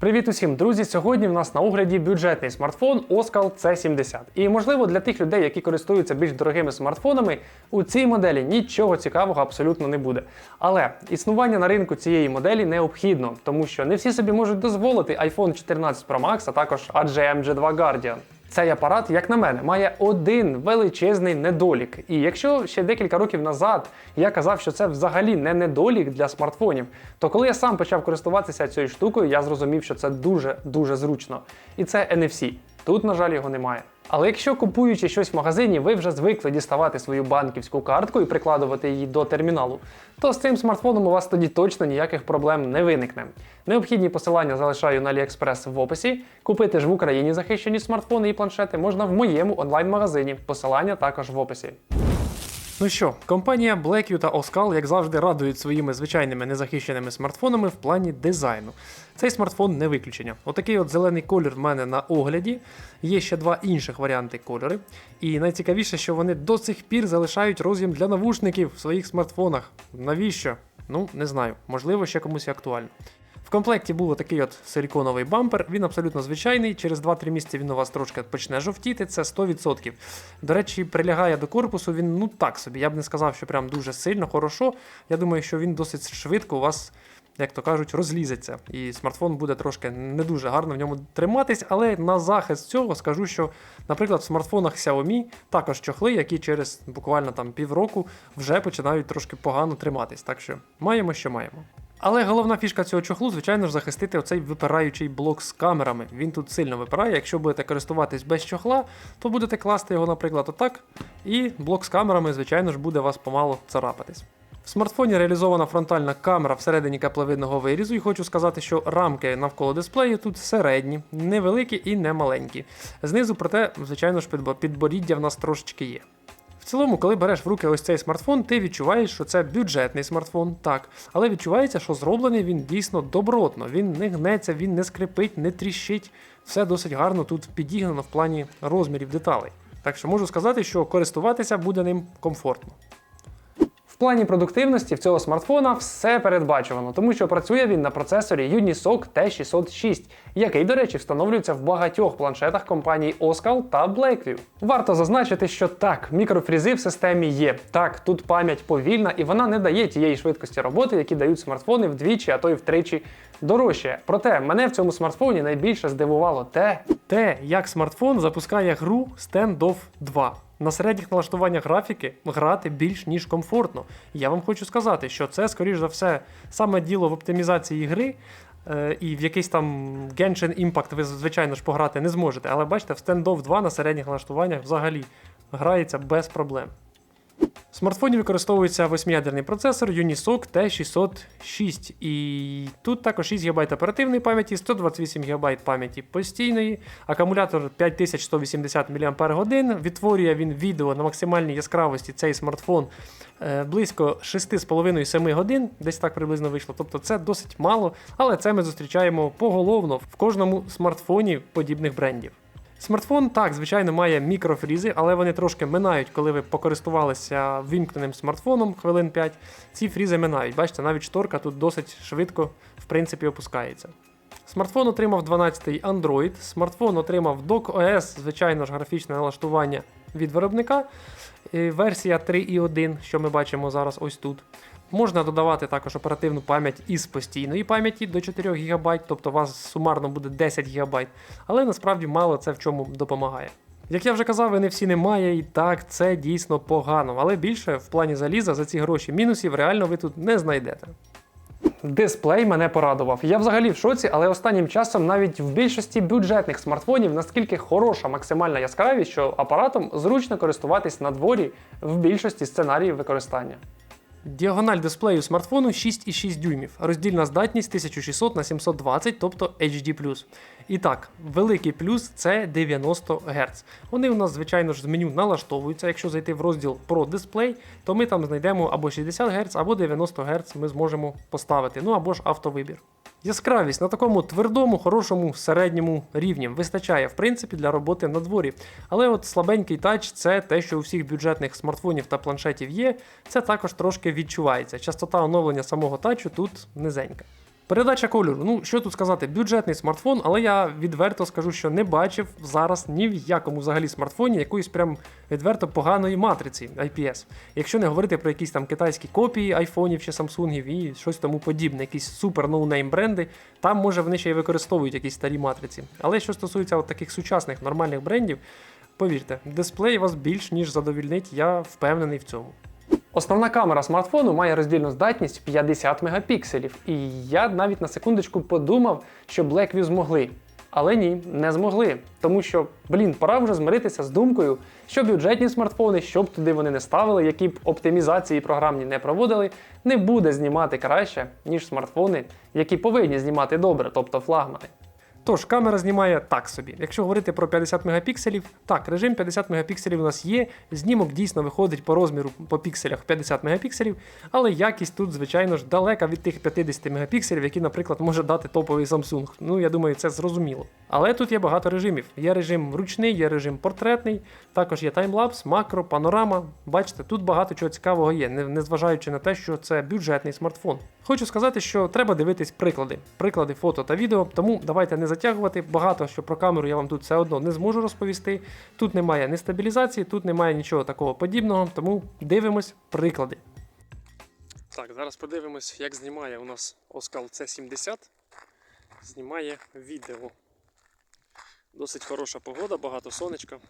Привіт усім, друзі! Сьогодні в нас на огляді бюджетний смартфон Oskal C70. І можливо для тих людей, які користуються більш дорогими смартфонами, у цій моделі нічого цікавого абсолютно не буде. Але існування на ринку цієї моделі необхідно, тому що не всі собі можуть дозволити iPhone 14 Pro Max, а також AGM G2 Guardian. Цей апарат, як на мене, має один величезний недолік. І якщо ще декілька років назад я казав, що це взагалі не недолік для смартфонів, то коли я сам почав користуватися цією штукою, я зрозумів, що це дуже дуже зручно. І це NFC. Тут, на жаль, його немає. Але якщо купуючи щось в магазині, ви вже звикли діставати свою банківську картку і прикладувати її до терміналу, то з цим смартфоном у вас тоді точно ніяких проблем не виникне. Необхідні посилання залишаю на AliExpress в описі. Купити ж в Україні захищені смартфони і планшети можна в моєму онлайн-магазині. Посилання також в описі. Ну що, компанія Blackview та Oskal, як завжди, радують своїми звичайними незахищеними смартфонами в плані дизайну. Цей смартфон не виключення. Отакий от зелений колір в мене на огляді. Є ще два інших варіанти кольори. І найцікавіше, що вони до сих пір залишають роз'єм для навушників в своїх смартфонах. Навіщо? Ну, не знаю. Можливо, ще комусь актуально. В комплекті був такий от силіконовий бампер, він абсолютно звичайний. Через 2-3 місяці він у вас трошки почне жовтіти, це 100%. До речі, прилягає до корпусу він ну так собі. Я б не сказав, що прям дуже сильно, хорошо. Я думаю, що він досить швидко у вас. Як то кажуть, розлізеться, і смартфон буде трошки не дуже гарно в ньому триматись, але на захист цього скажу, що, наприклад, в смартфонах Xiaomi також чохли, які через буквально там півроку вже починають трошки погано триматись. Так що маємо, що маємо. Але головна фішка цього чохлу, звичайно ж, захистити оцей випираючий блок з камерами. Він тут сильно випирає. Якщо будете користуватись без чохла, то будете класти його, наприклад, отак. І блок з камерами, звичайно ж, буде вас помалу царапатись. В смартфоні реалізована фронтальна камера всередині каплевидного вирізу, і хочу сказати, що рамки навколо дисплею тут середні, невеликі і не маленькі. Знизу, проте, звичайно ж, підборіддя в нас трошечки є. Цілому, коли береш в руки ось цей смартфон, ти відчуваєш, що це бюджетний смартфон, так. Але відчувається, що зроблений він дійсно добротно. Він не гнеться, він не скрипить, не тріщить. Все досить гарно тут підігнано в плані розмірів деталей. Так що можу сказати, що користуватися буде ним комфортно. Плані продуктивності в цього смартфона все передбачувано, тому що працює він на процесорі Unisoc T606, який, до речі, встановлюється в багатьох планшетах компаній Oskal та Blackview. Варто зазначити, що так, мікрофрізи в системі є. Так, тут пам'ять повільна і вона не дає тієї швидкості роботи, які дають смартфони вдвічі, а то й втричі дорожче. Проте мене в цьому смартфоні найбільше здивувало те, те, як смартфон запускає гру Standoff 2. На середніх налаштуваннях графіки грати більш ніж комфортно. Я вам хочу сказати, що це, скоріш за все, саме діло в оптимізації гри. е, І в якийсь там Genshin Impact ви, звичайно ж, пограти не зможете. Але бачите, в Standoff 2 на середніх налаштуваннях взагалі грається без проблем. В смартфоні використовується восьмиядерний процесор Unisoc T606. І тут також 6 ГБ оперативної пам'яті, 128 ГБ пам'яті постійної, акумулятор 5180 мАч. Відтворює він відео на максимальній яскравості цей смартфон е, близько 6,5-7 годин, десь так приблизно вийшло. Тобто це досить мало, але це ми зустрічаємо поголовно в кожному смартфоні подібних брендів. Смартфон так, звичайно, має мікрофрізи, але вони трошки минають, коли ви покористувалися вімкненим смартфоном хвилин 5. Ці фрізи минають. Бачите, навіть шторка тут досить швидко, в принципі, опускається. Смартфон отримав 12-й Android, смартфон отримав Dock OS, звичайно ж, графічне налаштування від виробника. Версія 3.1, що ми бачимо зараз ось тут. Можна додавати також оперативну пам'ять із постійної пам'яті до 4 ГБ, тобто у вас сумарно буде 10 ГБ, але насправді мало це в чому допомагає. Як я вже казав, NFC немає, і так, це дійсно погано, але більше в плані заліза за ці гроші мінусів реально ви тут не знайдете. Дисплей мене порадував. Я взагалі в шоці, але останнім часом навіть в більшості бюджетних смартфонів наскільки хороша максимальна яскравість, що апаратом зручно користуватись на дворі в більшості сценаріїв використання. Діагональ дисплею смартфону 6,6 дюймів, роздільна здатність 1600 на 720, тобто HD+. І так, великий плюс це 90 Гц. Вони у нас, звичайно ж, з меню налаштовуються. Якщо зайти в розділ про дисплей, то ми там знайдемо або 60 Гц, або 90 Гц ми зможемо поставити, ну або ж автовибір. Яскравість на такому твердому, хорошому середньому рівні вистачає в принципі для роботи на дворі. Але от слабенький тач це те, що у всіх бюджетних смартфонів та планшетів є. Це також трошки відчувається. Частота оновлення самого тачу тут низенька. Передача кольору. Ну, що тут сказати, бюджетний смартфон, але я відверто скажу, що не бачив зараз ні в якому взагалі смартфоні якоїсь прям відверто поганої матриці IPS. Якщо не говорити про якісь там китайські копії айфонів чи самсунгів і щось тому подібне, якісь супер ноунейм бренди, там може вони ще й використовують якісь старі матриці. Але що стосується от таких сучасних нормальних брендів, повірте, дисплей вас більш ніж задовільнить, я впевнений в цьому. Основна камера смартфону має роздільну здатність 50 мегапікселів, і я навіть на секундочку подумав, що Blackview змогли. Але ні, не змогли. Тому що, блін, пора вже змиритися з думкою, що бюджетні смартфони, що б туди вони не ставили, які б оптимізації програмні не проводили, не буде знімати краще, ніж смартфони, які повинні знімати добре, тобто флагмани. Тож, камера знімає так собі. Якщо говорити про 50 мегапікселів, так, режим 50 мегапікселів у нас є. Знімок дійсно виходить по розміру по пікселях 50 мегапікселів, але якість тут, звичайно ж, далека від тих 50 мегапікселів, які, наприклад, може дати топовий Samsung. Ну, я думаю, це зрозуміло. Але тут є багато режимів. Є режим ручний, є режим портретний, також є таймлапс, макро, панорама. Бачите, тут багато чого цікавого є, незважаючи на те, що це бюджетний смартфон. Хочу сказати, що треба дивитись приклади, приклади фото та відео, тому давайте не затягувати. Багато що про камеру я вам тут все одно не зможу розповісти. Тут немає ні стабілізації, тут немає нічого такого подібного, тому дивимось приклади. Так, зараз подивимось, як знімає у нас Оскал C70. Знімає відео. Досить хороша погода, багато сонечка.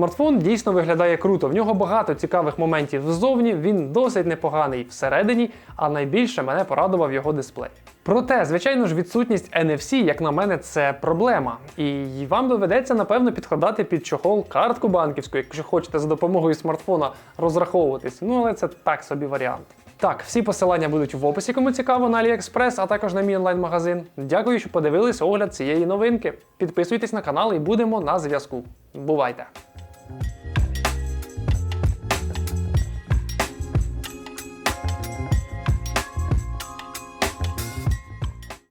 Смартфон дійсно виглядає круто. В нього багато цікавих моментів ззовні. Він досить непоганий всередині, а найбільше мене порадував його дисплей. Проте, звичайно ж, відсутність NFC, як на мене, це проблема. І вам доведеться, напевно, підкладати під чохол картку банківську, якщо хочете за допомогою смартфона розраховуватись. Ну, але це так собі варіант. Так, всі посилання будуть в описі, кому цікаво на AliExpress, а також на мій онлайн-магазин. Дякую, що подивились огляд цієї новинки. Підписуйтесь на канал і будемо на зв'язку. Бувайте!